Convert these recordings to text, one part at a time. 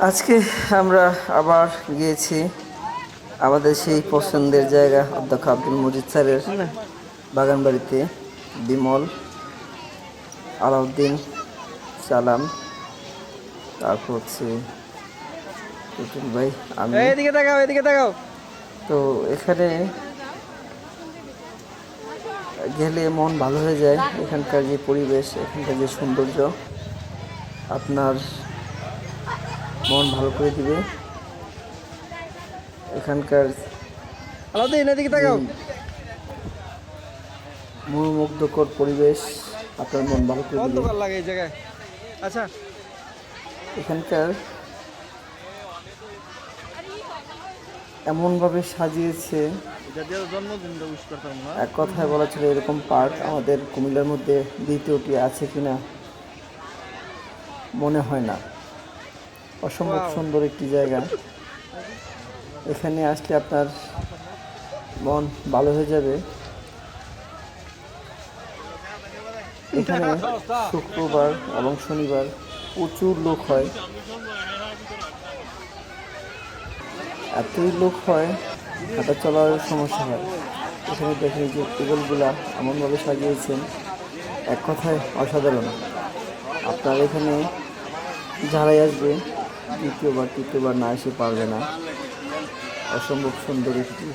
আজকে আমরা আবার গিয়েছি আমাদের সেই পছন্দের জায়গা অধ্যক্ষ আব্দুল মজিদ স্যারের বাগান বাড়িতে বিমল আলাউদ্দিন সালাম তারপর হচ্ছে টুটুল ভাই আমি। এদিকে তাকাও এদিকে তাকাও। তো এখানে গেলে মন ভালো হয়ে যায় এখানকার যে পরিবেশ এখানকার যে সৌন্দর্য আপনার মন ভালো করে দিবে। এখানকার তাকাও। মনোমুগ্ধকর পরিবেশ আপনার মন ভালো করে দিবে। লাগে এই জায়গায়। আচ্ছা। এখানকার এমনভাবে সাজিয়েছে। এক কথায় বলা ছিল এরকম পার্ক আমাদের কুমিল্লার মধ্যে দ্বিতীয়টি আছে কিনা মনে হয় না। অসম্ভব সুন্দর একটি জায়গা। এখানে আসলে আপনার মন ভালো হয়ে যাবে। এখানে শুক্রবার এবং শনিবার প্রচুর লোক হয়। এতই লোক হয় হাঁটা চলার সমস্যা হয়। এখানে দেখেন যে টেবিলগুলা এমনভাবে সাজিয়েছেন এক কথায় অসাধারণ। আপনার এখানে যারাই আসবে দ্বিতীয়বার তৃতীয়বার না এসে পারবে না। অসম্ভব সুন্দর একটি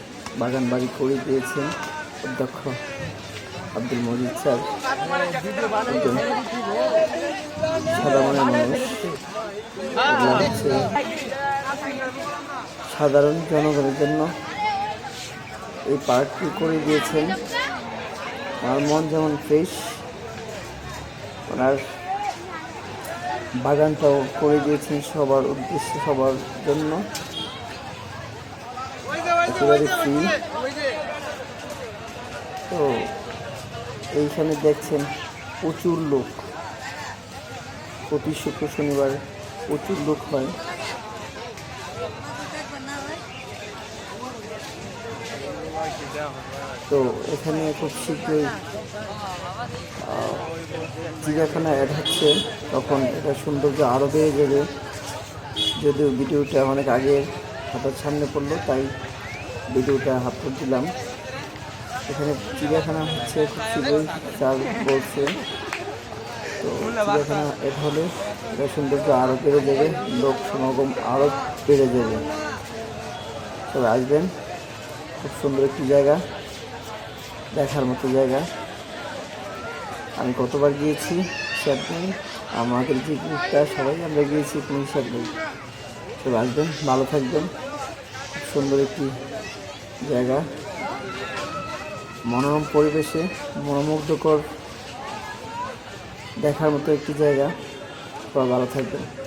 বাগান বাড়ি করে দিয়েছেন অধ্যক্ষ আব্দুল মজিদ স্যার। একজন মনের মানুষ। সাধারণ জনগণের জন্য এই পার্কটি করে দিয়েছেন। আমার মন যেমন ফ্রেশ, ওনার বাগানটাও করে দিয়েছেন সবার উদ্দেশ্যে, সবার জন্য। একেবারে ফ্রি তো এইখানে দেখছেন প্রচুর লোক। প্রতি শুক্র শনিবার প্রচুর লোক হয়। তো এখানে খুব শীঘ্রই চিড়িয়াখানা অ্যাড হচ্ছে। তখন এটা সৌন্দর্য আরও বেড়ে যাবে। যদিও ভিডিওটা অনেক আগে হাতের সামনে পড়ল, তাই ভিডিওটা আপলোড দিলাম। এখানে চিড়িয়াখানা হচ্ছে খুব শীঘ্রই স্যার বলছে তো চিড়িয়াখানা অ্যাড হলে এটা সৌন্দর্য আরও বেড়ে যাবে, লোক সমাগম আরও বেড়ে যাবে। তবে আসবেন, খুব সুন্দর একটি জায়গা, দেখার মতো জায়গা। আমি কতবার গিয়েছি হিসাব নেই আমাদের যে গ্রুপটা, সবাই আমরা গিয়েছি পুলিশ সবাই সব আসবেন, ভালো থাকবেন। খুব সুন্দর একটি জায়গা। মনোরম পরিবেশে, মনোমুগ্ধকর দেখার মতো একটি জায়গা। সবাই ভালো থাকবেন।